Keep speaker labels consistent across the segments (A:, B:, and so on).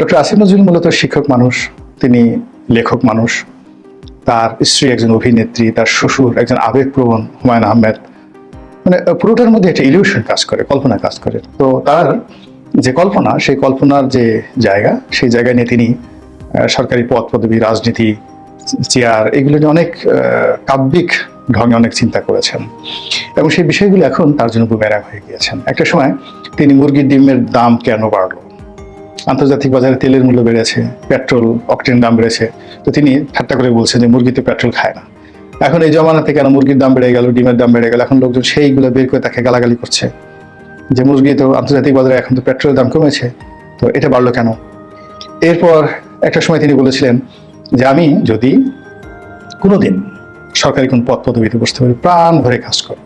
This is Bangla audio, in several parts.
A: ডক্টর আসিফ নজরুল মূলত শিক্ষক মানুষ, তিনি লেখক মানুষ। তার স্ত্রী একজন অভিনেত্রী, তার শ্বশুর একজন আবেগপ্রবণ হুমায়ুন আহমেদ। মানে পুরোটার মধ্যে একটা ইলিউশন কাজ করে, কল্পনা কাজ করে। তো তার যে কল্পনা, সেই কল্পনার যে জায়গা, সেই জায়গা নিয়ে তিনি সরকারি পদ, পদবি, রাজনীতি, চেয়ার, এগুলো নিয়ে অনেক কাব্যিক ঢঙে অনেক চিন্তা করেছেন। এবং সেই বিষয়গুলো এখন তার জন্য বুমেরাং হয়ে গিয়েছেন। একটা সময় তিনি মুরগির ডিমের দাম কেন বাড়লো? আন্তর্জাতিক বাজারে তেলের মূল্য বেড়েছে, পেট্রোল, অকটেন দাম বেড়েছে। তো তিনি ঠাট্টা করে বলছেন যে মুরগিতে পেট্রোল খায় না। এখন এই জমানাতে কেন মুরগির দাম বেড়ে গেল, ডিমের দাম বেড়ে গেল, এখন লোকজন সেইগুলো বের করে তাকে গালাগালি করছে। যে মুরগি তো আন্তর্জাতিক বাজারে এখন তো পেট্রোলের দাম কমেছে, তো এটা বাড়লো কেন? এরপর একটা সময় তিনি বলেছিলেন যে আমি যদি কোনোদিন সরকারি কোন পদ পদবিতে বসতে পারি, প্রাণ ভরে কাজ করব।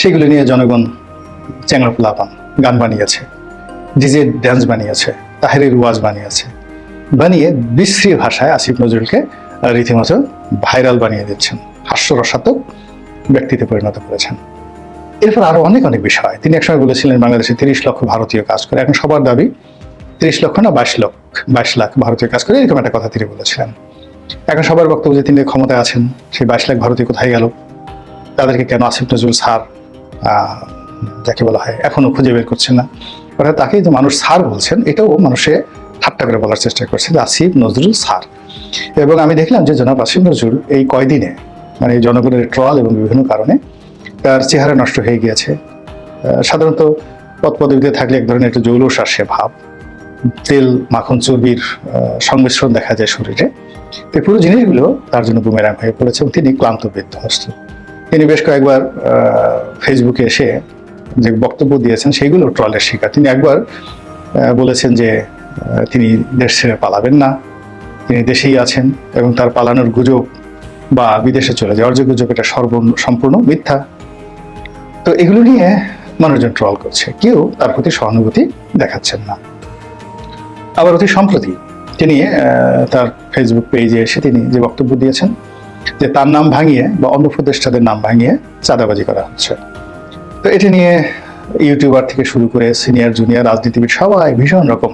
A: সেগুলো নিয়ে জনগণ চ্যাংড়া লাপান গান বানিয়েছে, ডিজে ড্যান্স বানিয়েছে। তাহেরের ওয়াজ বানিয়েছে। বানিয়ে বিশ্রী ভাষায় আসিফ নজরুলকে রীতিমতো ভাইরাল বানিয়ে দিচ্ছেন। হাস্যরসাত্মক ব্যক্তিতে পরিণত করেছেন। এরপর আরও অনেক অনেক বিষয়। তিনি একসময় বলেছিলেন, বাংলাদেশে তিরিশ লক্ষ ভারতীয় কাজ করে। এখন সবার দাবি, তিরিশ লক্ষ না বাইশ লক্ষ, বাইশ লাখ ভারতীয় কাজ করে, এরকম একটা কথা তিনি বলেছিলেন। এখন সবার বক্তব্য যে তিনি ক্ষমতায় আছেন, সেই বাইশ লাখ ভারতীয় কোথায় গেল? তাদেরকে কেন আসিফ নজরুল স্যার যাকে বলা হয় এখনও খুঁজে বের করছেন না? অর্থাৎ তাকে যে মানুষ স্যার বলছেন, এটাও মানুষে ঠাট্টা করে বলার চেষ্টা করছে, যে আসিফ নজরুল স্যার। এবং আমি দেখলাম যে জনাব আসিফ নজরুল এই কয়দিনে মানে জনগণের ট্রল এবং বিভিন্ন কারণে, তার চেহারা নষ্ট হয়ে গিয়েছে। সাধারণত পদ পদবিতে থাকলে এক ধরনের একটা জৌলস আসে ভাব। তেল, মাখন, চর্বির সংমিশ্রণ দেখা যায় শরীরে। তো পুরো জিনিসগুলো তার জন্য বুমেরাং হয়ে পড়েছে এবং তিনি ক্লান্ত বিধ্বস্ত। তিনি বেশ কয়েকবার ফেসবুকে এসে যে বক্তব্য দিয়েছেন সেইগুলো ট্রলের শিকার। তিনি একবার বলেছেন যে তিনি দেশ ছেড়ে পালাবেন না। তিনি দেশেই আছেন এবং তার পালানোর গুজব বা বিদেশে চলে যাওয়ার যে গুজব, এটা সর্ব সম্পূর্ণ মিথ্যা। তো এগুলো নিয়ে মানুষজন ট্রল করছে। কেউ তার প্রতি সহানুভূতি দেখাচ্ছেন না। আবার অতি সম্প্রতি তিনি তার ফেসবুক পেজে এসে তিনি যে বক্তব্য দিয়েছেন, যে তার নাম ভাঙিয়ে বা অন্য উপদেষ্টাদের নাম ভাঙিয়ে চাঁদাবাজি করা হচ্ছে। তো এটি নিয়ে ইউটিউবার থেকে শুরু করে সিনিয়র, জুনিয়র, রাজনীতিবিদ সবাই ভীষণ রকম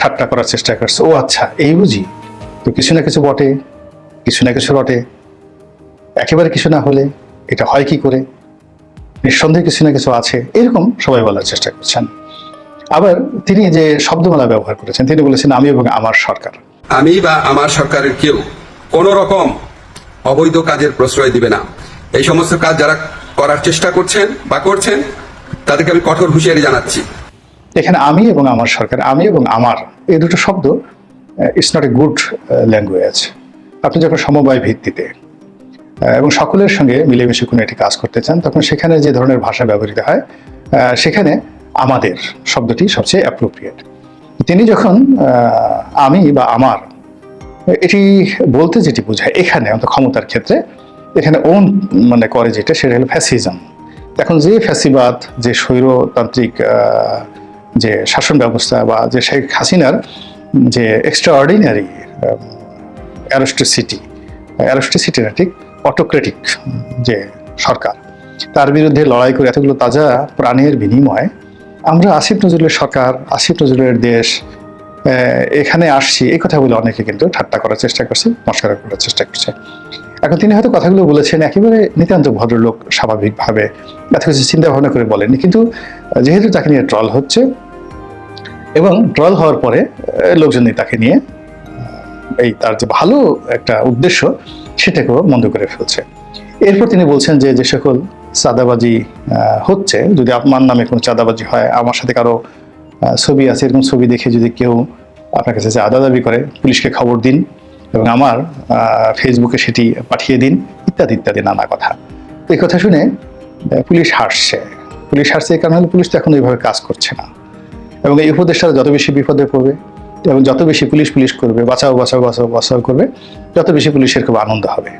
A: ঠাট্টা করার চেষ্টা করছে। ও আচ্ছা এই বুঝি? তো কিছু না কিছু বটে, কিছু না কিছু রটে। একেবারে কিছু না হলে এটা হয় কি করে? নিঃসন্দেহে কিছু না কিছু আছে। এরকম সবাই বলার চেষ্টা করছেন। আবার তিনি যে শব্দমালা ব্যবহার করেছেন, তিনি বলেছেন, আমি এবং আমার সরকার।
B: আমি বা আমার সরকারের কেউ কোন রকম অবৈধ কাজের প্রশ্রয় দিবে না। এই সমস্ত কাজ যারা করার চেষ্টা করছেন বা করছেন, তাদেরকে আমি কঠোর হুঁশিয়ারি জানাচ্ছি।
A: এখানে আমি এবং আমার সরকার, আমি এবং আমার, এই দুটো শব্দ it's not a good language আপনি যখন সমবায় ভিত্তিতে এবং সকলের সঙ্গে মিলেমিশে কোনো একটি কাজ করতে চান, তখন সেখানে যে ধরনের ভাষা ব্যবহৃত হয় সেখানে আমাদের শব্দটি সবচেয়ে অ্যাপ্রোপ্রিয়েট তিনি যখন আমি বা আমার, এটি বলতে যেটি বোঝায়, এখানে অন্তত ক্ষমতার ক্ষেত্রে এখানে ওন মানে করে যেটা, সেটা হলো ফ্যাসিজম এখন যে ফ্যাসিবাদ, যে স্বৈরতান্ত্রিক যে শাসন ব্যবস্থা বা যে শেখ হাসিনার যে এক্সট্রা অর্ডিনারি অ্যারোস্টোসিটি অ্যারোস্টোসিটি না ঠিক অটোক্রেটিক যে সরকার, তার বিরুদ্ধে লড়াই করে এতগুলো তাজা প্রাণের বিনিময়ে আমরা আসিফ নজরুলের সরকার, আসিফ নজরুলের দেশ এখানে আসছি, এই কথা বলে অনেকে কিন্তু ঠাট্টা করার চেষ্টা করছে, মস্কারা করার চেষ্টা করছে। এখন তিনি হয়তো কথাগুলো বলেছেন, একেবারে নিতান্ত ভদ্রলোক স্বাভাবিকভাবে। এত কিছু চিন্তা ভাবনা করে বলেননি। কিন্তু যেহেতু তাকে নিয়ে ট্রল হচ্ছে, এবং ট্রল হওয়ার পরে লোকজন তাকে নিয়ে, এই তার যে ভালো একটা উদ্দেশ্য, সেটাকেও মন্দ করে ফেলছে। এরপর তিনি বলছেন যে যে সকল চাঁদাবাজি হচ্ছে, যদি আপনার নামে কোনো চাঁদাবাজি হয়, আমার সাথে কারও ছবি আছে, এরকম ছবি দেখে যদি কেউ আপনার কাছে চাঁদা দাবি করে, পুলিশকে খবর দিন। এবং আমার ফেসবুকে সেটি পাঠিয়ে দিন, ইত্যাদি ইত্যাদি নানা কথা। তো এই কথা শুনে পুলিশ হাসছে পুলিশ হাসছে এই কারণে হলো পুলিশ তো এখন ওইভাবে কাজ করছে না। এবং এই উপদেষ্টারা যত বেশি বিপদে পড়বে, এবং যত বেশি পুলিশ পুলিশ করবে, বাঁচাও বাঁচাও বাঁচাও বাঁচাও করবে, যত বেশি পুলিশের খুব আনন্দ হবে।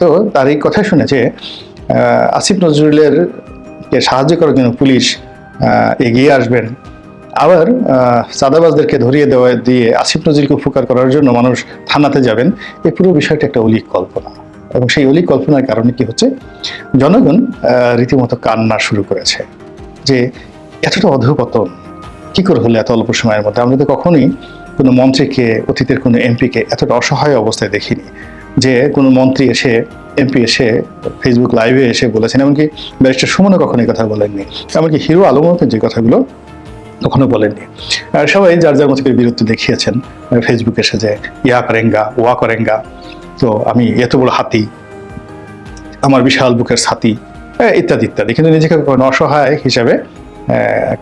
A: তো তার এই কথা শুনে যে আসিফ নজরুলের সাহায্য করার জন্য পুলিশ এগিয়ে আসবেন আবার চাঁদাবাজদেরকে ধরিয়ে দেওয়া দিয়ে আসিফ নজরুলকে উপকার করার জন্য মানুষ থানাতে যাবেন এই পুরো বিষয়টা একটা অলিক কল্পনা। এবং সেই অলিক কল্পনার কারণে কি হচ্ছে, জনগণ রীতিমতো কান্না শুরু করেছে যে এতটা অধপতন, কি করে হলো এত অল্প সময়ের মধ্যে? আমরা তো কখনোই কোনো মন্ত্রীকে, অতীতের কোনো এমপিকে এতটা অসহায় অবস্থায় দেখিনি যে কোনো মন্ত্রী এসে, এমপি এসে ফেসবুক লাইভে এসে বলেছেন। এমনকি ব্যারিস্টার সুমনও কখনো কথা বলেননি। এমনকি হিরো আলমও যে কথাগুলো কখনো বলেননি। সবাই যার যার মতো করে বিরক্তি দেখিয়েছেন ফেসবুকে এসে যে ইয়া করেঙ্গা, ওয়া করেঙ্গা। তো আমি এত বড় হাতি, আমার বিশাল বুকের ছাতি ইত্যাদি ইত্যাদি। কিন্তু নিজেকে অসহায় হিসাবে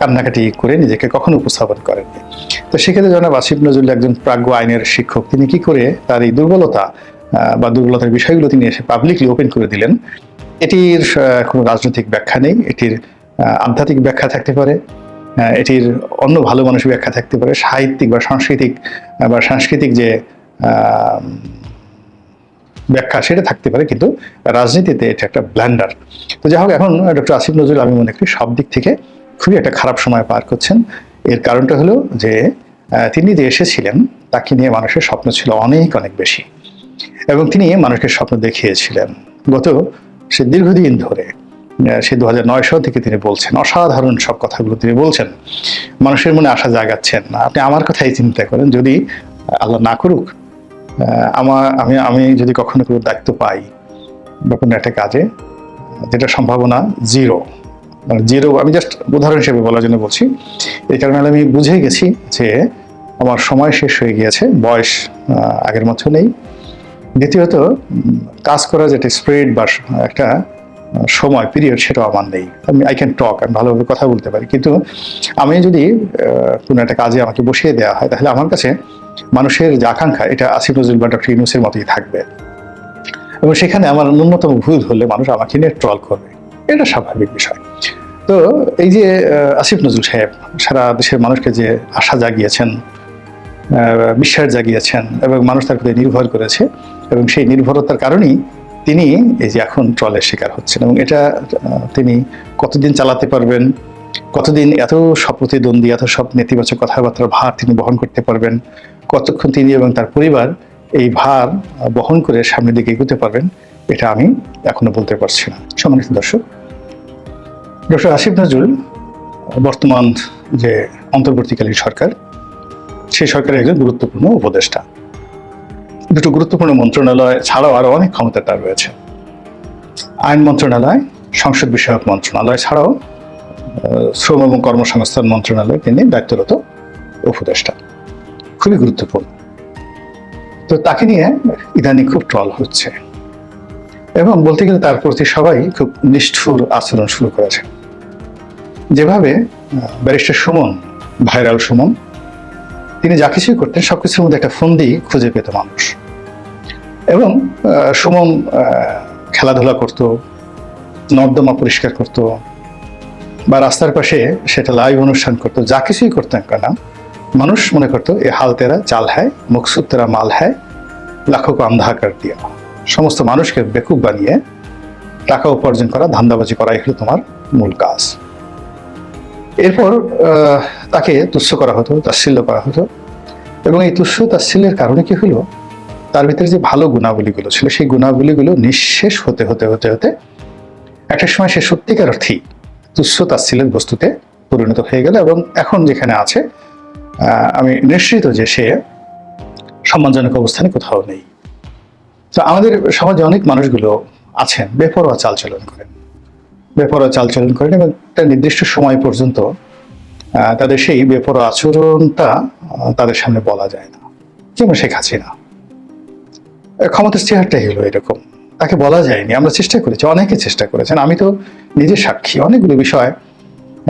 A: কান্নাকাটি করে নিজেকে কখনো উপস্থাপন করেননি। তো সেক্ষেত্রে জনাব আসিফ নজরুল একজন প্রাজ্ঞ আইনের শিক্ষক, তিনি কি করে তার এই দুর্বলতা বা দুর্বলতার বিষয়গুলো তিনি এসে পাবলিকলি ওপেন করে দিলেন, এটির কোনো রাজনৈতিক ব্যাখ্যা নেই, এটির আধ্যাত্মিক ব্যাখ্যা থাকতে পারে এটির অন্য ভালো মানুষের ব্যাখ্যা থাকতে পারে। সাহিত্যিক বা সাংস্কৃতিক বা সাংস্কৃতিক যে ব্যাখ্যা সেটা থাকতে পারে, কিন্তু রাজনীতিতে এটা একটা ব্ল্যান্ডার। তো যাই হোক, এখন ডক্টর আসিফ নজরুল, আমি মনে করি সব দিক থেকে খুবই একটা খারাপ সময় পার করছেন। এর কারণটা হলো যে তিনি যে এসেছিলেন, তাকে নিয়ে মানুষের স্বপ্ন ছিল অনেক অনেক বেশি। এবং তিনি মানুষকে স্বপ্ন দেখিয়েছিলেন। গত সে দীর্ঘদিন ধরে সে দু হাজার নয়শো থেকে তিনি বলছেন, অসাধারণ সব কথাগুলো তিনি বলছেন। মানুষের মনে আশা জাগাচ্ছেন আপনি আমার কথাই চিন্তা করেন, যদি আল্লাহ না করুক আমার, আমি আমি যদি কখনো কোনো দায়িত্ব পাই বা কোনো একটা কাজে, যেটা সম্ভাবনা জিরো। মানে জিরো, আমি জাস্ট উদাহরণ হিসেবে বলার জন্য বলছি। এই কারণে আমি বুঝে গেছি যে আমার সময় শেষ হয়ে গিয়েছে, বয়স আগের মতো নেই। দ্বিতীয়ত কাজ করার যেটা স্প্রেড বা একটা সময় পিরিয়ড সেটাও আমার নেই। আমি আই ক্যান টক আমি ভালোভাবে কথা বলতে পারি। কিন্তু আমি যদি কোনো একটা কাজে আমাকে বসিয়ে দেওয়া হয়, তাহলে আমার কাছে মানুষের যে আকাঙ্ক্ষা, এটা আসিফ নজরুল বা ডক্টর ইউনুসের মতোই থাকবে। এবং সেখানে আমার ন্যূনতম ভুল হলে মানুষ আমাকে নিয়ে ট্রল করবে। এটা স্বাভাবিক বিষয়। তো এই যে আসিফ নজরুল সাহেব, সারা দেশের মানুষকে যে আশা জাগিয়েছেন বিশ্বাস জাগিয়েছেন, এবং মানুষ তার প্রতি নির্ভর করেছে, এবং সেই নির্ভরতার কারণেই তিনি এই যে এখন ট্রলের শিকার হচ্ছেন এবং এটা তিনি কতদিন চালাতে পারবেন, কতদিন এত শপথিদ্বন্দ্বী এত সব নেতিবাচক কথাবার্তার ভার তিনি বহন করতে পারবেন, কতক্ষণ তিনি এবং তার পরিবার এই ভার বহন করে সামনের দিকে এগোতে পারবেন, এটা আমি এখনও বলতে পারছি না। সম্মানিত দর্শক, ডক্টর আসিফ নজরুল, বর্তমান যে অন্তর্বর্তীকালীন সরকার, সেই সরকারের একজন গুরুত্বপূর্ণ উপদেষ্টা। দুটো গুরুত্বপূর্ণ মন্ত্রণালয় ছাড়াও আরও অনেক ক্ষমতা তার রয়েছে। আইন মন্ত্রণালয়, সংসদ বিষয়ক মন্ত্রণালয় ছাড়াও শ্রম এবং কর্মসংস্থান মন্ত্রণালয় তিনি দায়িত্বরত উপদেষ্টা। খুবই গুরুত্বপূর্ণ। তো তাকে নিয়ে ইদানিং খুব ট্রল হচ্ছে। এবং বলতে গেলে তার প্রতি সবাই খুব নিষ্ঠুর আচরণ শুরু করেছে। যেভাবে ব্যারিস্টার সুমন, ভাইরাল সুমন, তিনি যা কিছুই করতেন, সবকিছুর মধ্যে একটা ফন্দি খুঁজে পেত মানুষ। এবং সুমন খেলাধুলা করত, নর্দমা পরিষ্কার করত, বা রাস্তার পাশে সেটা লাইভ অনুষ্ঠান করতো, যা কিছুই করতেন কেন মানুষ মনে করতো, এ হাল তেরা, চাল হ্যায় মকসুদ তেরা, মাল হ্যায় লাখো কো আন্ধা কর দিয়া। সমস্ত মানুষকে বেকুব বানিয়ে টাকা উপার্জন করা, ধান্দাবাজি করাই হলো তোমার মূল কাজ। এরপর তাকে তুচ্ছ করা হতো, তাচ্ছিল্য করা হতো, এবং এই তুচ্ছ তাচ্ছিল্যের কারণে কি হলো? তার ভিতরে যে ভালো গুণাবলীগুলো ছিল, সেই গুণাবলীগুলো নিঃশেষ হতে হতে হতে হতে একটা সময় সে সত্যিকার অর্থেই তুচ্ছ তাচ্ছিল্যের বস্তুতে পরিণত হয়ে গেল এবং এখন যেখানে আছে আমি নিশ্চিত যে সে সম্মানজনক অবস্থানে কোথাও নেই। তো আমাদের সমাজে অনেক মানুষগুলো আছেন, বেপরোয়া চালচলন করেন। বেপরোয়া চালচলন করেন এবং একটা নির্দিষ্ট সময় পর্যন্ত তাদের সেই বেপরোয়া আচরণটা তাদের সামনে বলা যায় না। যেমন শেখ হাসিনা। ক্ষমতার চেহারটাই হলো এরকম। তাকে বলা যায়নি, আমরা চেষ্টা করেছি, অনেকে চেষ্টা করেছেন। আমি তো নিজে সাক্ষী, অনেকগুলো বিষয়,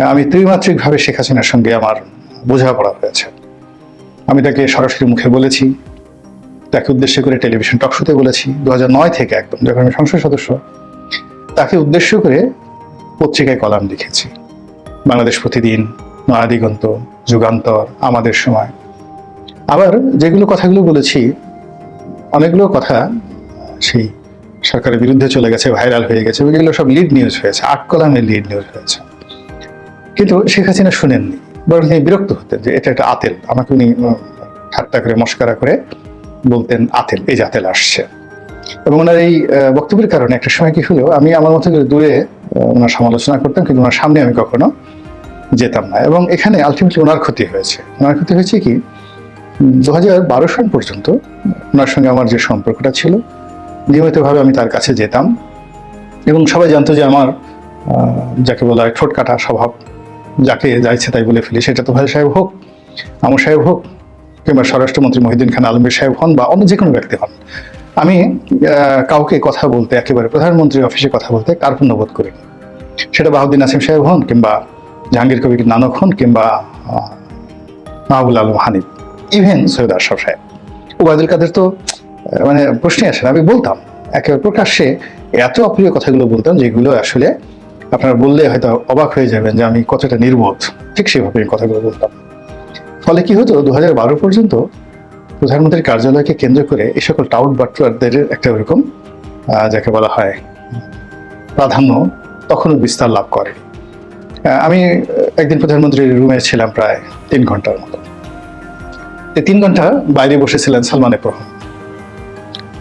A: আমি ত্রিমাত্রিকভাবে শেখ হাসিনার সঙ্গে আমার বোঝাপড়া হয়েছে। আমি তাকে সরাসরি মুখে বলেছি, তাকে উদ্দেশ্য করে টেলিভিশন টক শোতে বলেছি দু নয় থেকে একদম, যখন আমি সংসদ সদস্য, তাকে উদ্দেশ্য করে পত্রিকায় কলাম লিখেছি। বাংলাদেশ প্রতিদিন নয়াদিগন্ত যুগান্তর, আমাদের সময়। আবার যেগুলো কথাগুলো বলেছি অনেকগুলো কথা সেই সরকারের বিরুদ্ধে চলে গেছে ভাইরাল হয়ে গেছে, এগুলো সব লিড নিউজ হয়েছে, আট কলামের লিড নিউজ হয়েছে। কিন্তু শেখ হাসিনা শুনেননি, বরং তিনি বিরক্ত হতেন যে এটা একটা আতেল। আমাকে উনি ঠাট্টা করে, মস্কারা করে বলতেন আতেল, এই যে আতেল আসছে। এবং ওনার এই বক্তব্যের কারণে একটা সময় কি হলো, আমি আমার মতো করে দূরে ওনার সমালোচনা করতাম, কিন্তু ওনার সামনে আমি কখনো যেতাম না। এবং এখানে আলটিমেটলি ওনার ক্ষতি হয়েছে। ওনার ক্ষতি হয়েছে কি দু হাজার বারো সাল পর্যন্ত ওনার সঙ্গে আমার যে সম্পর্কটা ছিল, নিয়মিতভাবে আমি তার কাছে যেতাম এবং সবাই জানতো যে আমার যাকে বলা হয় ঠোঁট কাটা স্বভাব, যাকে যাইছে তাই বলে ফেলি, সেটা তো ভাই সাহেব হোক, আমর সাহেব হোক, কিংবা স্বরাষ্ট্রমন্ত্রী মহিউদ্দিন খান, আলমগীর সাহেব হন বা অন্য যে কোনো ব্যক্তি হন। আমি কাউকে কথা বলতে, একেবারে প্রধানমন্ত্রীর অফিসে কথা বলতে কার্পণ্য বোধ করি সেটা বাহুদ্দিন আসিম সাহেব হন কিংবা জাহাঙ্গীর কবির নানক হন কিংবা মাহবুল আলম হানিফ। ইভেন সৈয়দ আশরাফ সাহেব ওবায়দুল কাদের তো মানে প্রশ্নই আসে আমি বলতাম। একেবারে প্রকাশ্যে এত অপ্রিয় কথাগুলো বলতাম, যেগুলো আসলে আপনারা বললে হয়তো অবাক হয়ে যাবেন যে আমি কতটা নির্বোধ। ঠিক সেভাবে কথাগুলো বলতাম। ফলে কি হতো দু হাজার বারো পর্যন্ত প্রধানমন্ত্রীর কার্যালয়কে কেন্দ্র করে এই সকল টাউট বাটুয়ারদের একটা ওরকম যাকে বলা হয়, প্রাধান্য তখনও বিস্তার লাভ করে। আমি একদিন প্রধানমন্ত্রীর রুমে ছিলাম প্রায় তিন ঘণ্টার মতো। তিন ঘণ্টা বাইরে বসেছিলেন সালমান এফ রহমান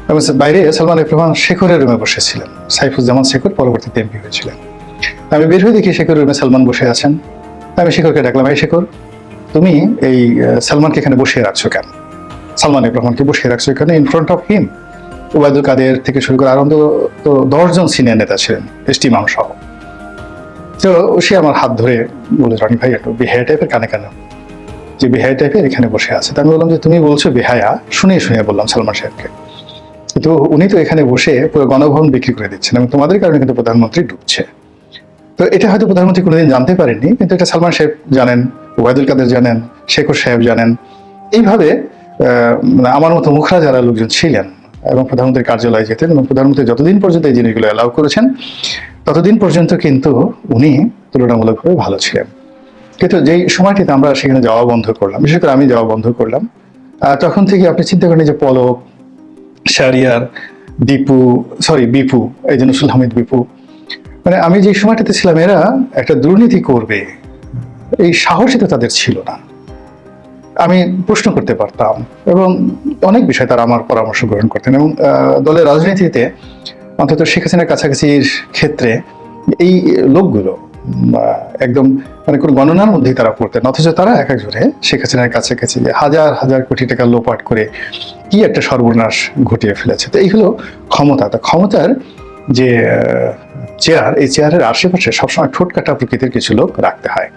A: এবং বাইরে সালমান এফ রহমান শেখরের রুমে বসেছিলেন, সাইফুজ্জামান শেখর পরবর্তীতে এমপি হয়েছিলেন। আমি বের হয়ে দেখি শেখরের রুমে সালমান বসে আছেন। আমি শেখরকে ডাকলাম, এই শেখর, তুমি এই সালমানকে এখানে বসিয়ে রাখছো কেন? সালমান এফ রহমানকে বসিয়ে রাখছো এখানে in front of him Obaidul Quader থেকে শুরু করে আনন্দ তো দশজন সিনিয়র নেতা ছিলেন, এস টি ইমাম সহ। তো সে আমার হাত ধরে বলে রনি ভাই, একটু বিহায়া টাইপের কানে কানে। যে বেহায়া টাইপের এখানে বসে আছে। তা আমি বললাম যে, তুমি বলছো বেহায়া? শুনে শুনে বললাম সালমান সাহেবকে। কিন্তু উনি তো এখানে বসে পুরো গণভবন বিক্রি করে দিচ্ছেন এবং তোমাদের কারণে কিন্তু প্রধানমন্ত্রী ডুবছে। তো এটা হয়তো প্রধানমন্ত্রী কোনোদিন জানতে পারেননি, কিন্তু এটা সালমান সাহেব জানেন, ওবায়দুল কাদের জানেন, শেখর সাহেব জানেন। এইভাবে মানে আমার মতো মুখরা যারা লোকজন ছিলেন এবং প্রধানমন্ত্রীর কার্যালয়ে যেতেন এবং প্রধানমন্ত্রী যতদিন পর্যন্ত এই জিনিসগুলো অ্যালাউ করেছেন, ততদিন পর্যন্ত কিন্তু উনি তুলনামূলকভাবে ভালো ছিলেন। কিন্তু যেই সময়টিতে আমরা সেখানে যাওয়া বন্ধ করলাম, বিশেষ করে আমি যাওয়া বন্ধ করলাম তখন থেকে আপনি চিন্তা করেন যে পলক, শারিয়ার, দীপু সরি বিপু, এই যে নসরুল হামিদ বিপু মানে আমি যে সময়টাতে ছিলাম, এরা একটা দুর্নীতি করবে, এই সাহসই তো তাদের ছিল না। আমি প্রশ্ন করতে পারতাম এবং অনেক বিষয় তারা আমার পরামর্শ গ্রহণ করতেন এবং দলের রাজনীতিতে অন্তত শেখ হাসিনার কাছাকাছির ক্ষেত্রে এই লোকগুলো একদম মানে কোনো গণনার মধ্যেই তারা পড়তেন। অথচ তারা এক এক একজনে শেখ হাসিনার কাছাকাছি যে হাজার হাজার কোটি টাকা লোপাট করে কি একটা সর্বনাশ ঘটিয়ে ফেলেছে। তো এই হলো ক্ষমতা। তা ক্ষমতার যে চেয়ার, এই চেয়ারের আশেপাশে সবসময় ঠোঁট কাটা প্রকৃতির কিছু লোক রাখতে হয়।